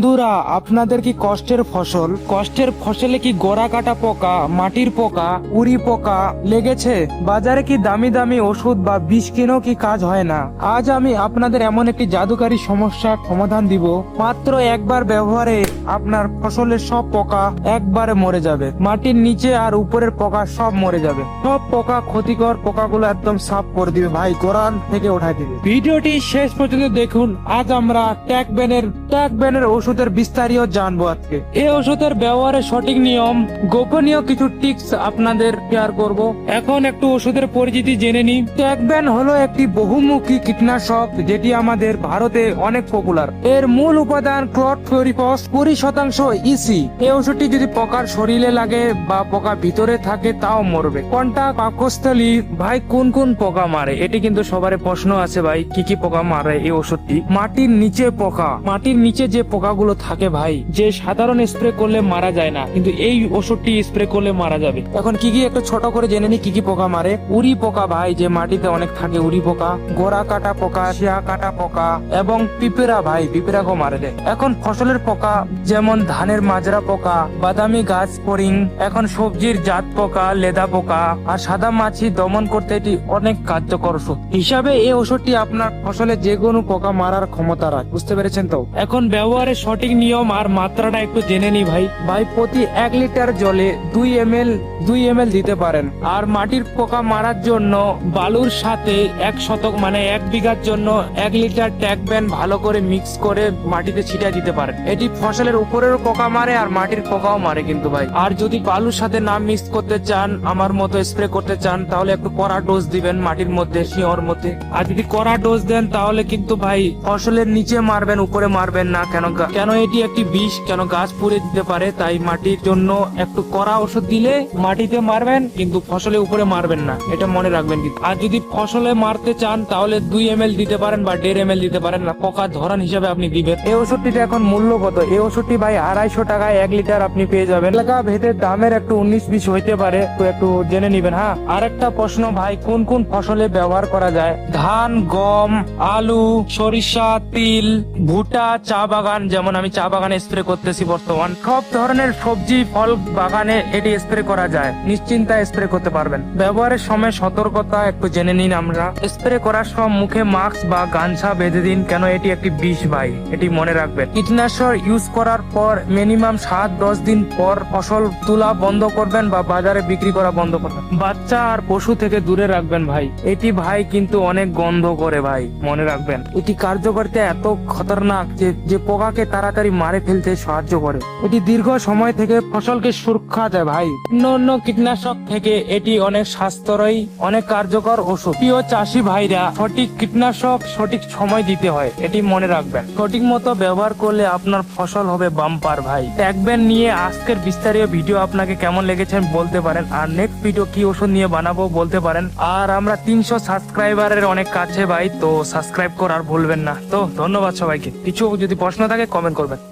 বন্ধুরা, আপনাদের কি কষ্টের ফসল? কষ্টের ফসলে কি গোড়া কাটা পোকা, মাটির পোকা, উড়ি পোকা লেগেছে? বাজারে কি দামি দামি ওষুধ বা বিষ কিনেও কি কাজ হয় না? আজ আমি আপনাদের এমন একটি জাদুকারী সমস্যার সমাধান দিব। মাত্র একবার ব্যবহারে আপনার ফসলের সব পোকা একবারে মরে যাবে। মাটির নিচে আর উপরের পোকা সব মরে যাবে। সব পোকা ক্ষতিকর পোকাগুলো একদম সাফ করে দিবে। ভাই, কোরআন থেকে উঠাই দিবে। ভিডিওটি শেষ পর্যন্ত দেখুন। আজ আমরা ট্যাক ব্যানের ট্যাক ব্যানের ওষুধের বিস্তারিত জানব আজকে। এই ওষুধের ব্যবহারের সঠিক নিয়ম, গোপনীয় কিছু টিপস আপনাদের শেয়ার করব। এখন একটু ওষুধের পরিচিতি জেনে নিই। ট্যাক ব্যান হলো একটি বহুমুখী কীটনাশক, যেটি আমাদের ভারতে অনেক পপুলার এর মূল উপাদান ক্লটফ্লোরিফস কুড়ি শতাংশ ইসি এই ওষুধটি যদি পোকার শরীরে লাগে বা পোকা ভিতরে থাকে, তাও মরবে। কোনটা? পাকস্থলী। ভাই, কোন কোন পোকা মারে? এটি কিন্তু সবার প্রশ্ন আছে ভাই, কি কি পোকা মারে এই ওষুধটি? মাটির নিচে পোকা। মাটির নিচে যে পোকাগুলো থাকে ভাই। যে সাধারণ স্প্রে করলে মারা যায় না, কিন্তু এই ওষুধটি স্প্রে করলে মারা যাবে। এখন কি কি একটু ছোট করে জেনে নি, কি কি পোকা মারে? উড়ি পোকা ভাই, যে মাটিতে অনেক থাকে উড়ি পোকা। গোড়া কাটা পোকা, শিয়া কাটা পোকা, এবং পিঁপড়া ভাই, পিঁপড়াকেও মারে দেয়। এখন ফসলের পোকা, যেমন ধানের মাজরা পোকা, বাদামি গাছ পরিং এখন সবজির জাত পোকা, লেদা পোকা, আর সাদা মাছি দমন করতে এটি অনেক কার্যকর ওষুধ। হিসাবে এই ওষুধটি আপনার ফসলে যে কোনো পোকা মারার ক্ষমতা রাখে, বুঝতে পেরেছেন তো? এখন ব্যবহারের সঠিক নিয়ম আর মাত্রাটা একটু জেনে নি ভাই। ভাই, প্রতি এক লিটার জলে দুই এম এল দুই এম দিতে পারেন। আর মাটির পোকা মারার জন্য বালুর সাথে এক শতক মানে এক বিঘার জন্য এক লিটার ট্যাক ব্যান ভালো করে মিক্স করে মাটিতে ছিটিয়ে দিতে পারেন। এটি ফসলের উপরেরও পোকা মারে আর মাটির পোকাও মারে কিন্তু ভাই। আর যদি বালুর সাথে না মিক্স করতে চান, আমার মতো স্প্রে করতে চান, তাহলে একটু কড়া ডোজ দিবেন মাটির মধ্যে শিওর মধ্যে। আর যদি কড়া ডোজ দেন, তাহলে কিন্তু ভাই ফসলের নিচে মারবেন, উপরে মারবেন না, কেন কেন এটি একটি বিষ? কেন গাছ পুড়ে দিতে পারে? তাই মাটির জন্য একটু কড়া ওষুধ দিলে মাটিতে মারবেন, কিন্তু ফসলে উপরে মারবেন না। এটা মনে রাখবেন আর যদি ফসলে মারতে চান, তাহলে দুই এম দিতে পারেন বা দেড় এম দিতে পারেন না। পোকা ধরান হিসাবে আপনি দিবেন। এই ওষুধটিতে এখন মূল্য কত? এই ওষুধটি ভাই আড়াইশো টাকায় এক লিটার আপনি পেয়ে যাবেন। এলাকা ভেদে দামের একটু উনিশ বিশ হইতে পারে। তো একটু জেনে নিবেন হ্যাঁ? আর একটা প্রশ্ন ভাই, কোন কোন ফসলে ব্যবহার করা যায়? ধান, গম, আলু, সরিষা, তিল, ভুট্টা, চা বাগান যেমন আমি চা বাগানে স্প্রে করতেছি বর্তমান। সব ধরনের সবজি, ফল বাগানে এটি স্প্রে করা যায়। নিশ্চিন্তায় স্প্রে করতে পারবেন। ব্যবহারের সময় সতর্কতা একটু জেনে নিন আমরা। স্প্রে করার সময় মুখে মাস্ক বা গামছা বেঁধে দিন, কেন এটি একটি বিষ ভাই এটি মনে রাখবেন। কীটনাশক ইউজ করার পর মিনিমাম সাত দশ দিন পর ফসল তোলা বন্ধ করবেন বা বাজারে বিক্রি করা বন্ধ করবেন। বাচ্চা আর পশু থেকে দূরে রাখবেন ভাই। এটি ভাই কিন্তু অনেক গন্ধ করে ভাই, মনে রাখবেন। এটি কার্যকরিতা এত খতরনাক যে যে পোকাকে তাড়াতাড়ি মারে ফেলতে সাহায্য করে। এটি দীর্ঘ সময় থেকে ফসলকে সুরক্ষা দেয় ভাই। অন্য অন্য কীটনাশক থেকে এটি অনেক সাশ্রয়ী, অনেক কার্যকর ওষুধ। প্রিয় চাষি ভাইরা, সঠিক কীটনাশক সঠিক সময় দিতে হয়, এটি মনে রাখবেন। সঠিক মতো ব্যবহার করলে আপনার ফসল হবে বাম্পার ভাই। দেখবেন নিয়ে আজকের বিস্তারিত ভিডিও আপনাকে কেমন লেগেছে বলতে পারেন। আর নেক্সট ভিডিও কি ওষুধ নিয়ে বানাবো বলতে পারেন। আর আমরা তিনশো সাবস্ক্রাইবারের অনেক কাছে ভাই, তো সাবস্ক্রাইব করার ভুলবেন না। তো ধন্যবাদ সবাইকে। কিছু যদি প্রশ্ন থাকে কমেন্ট করবেন।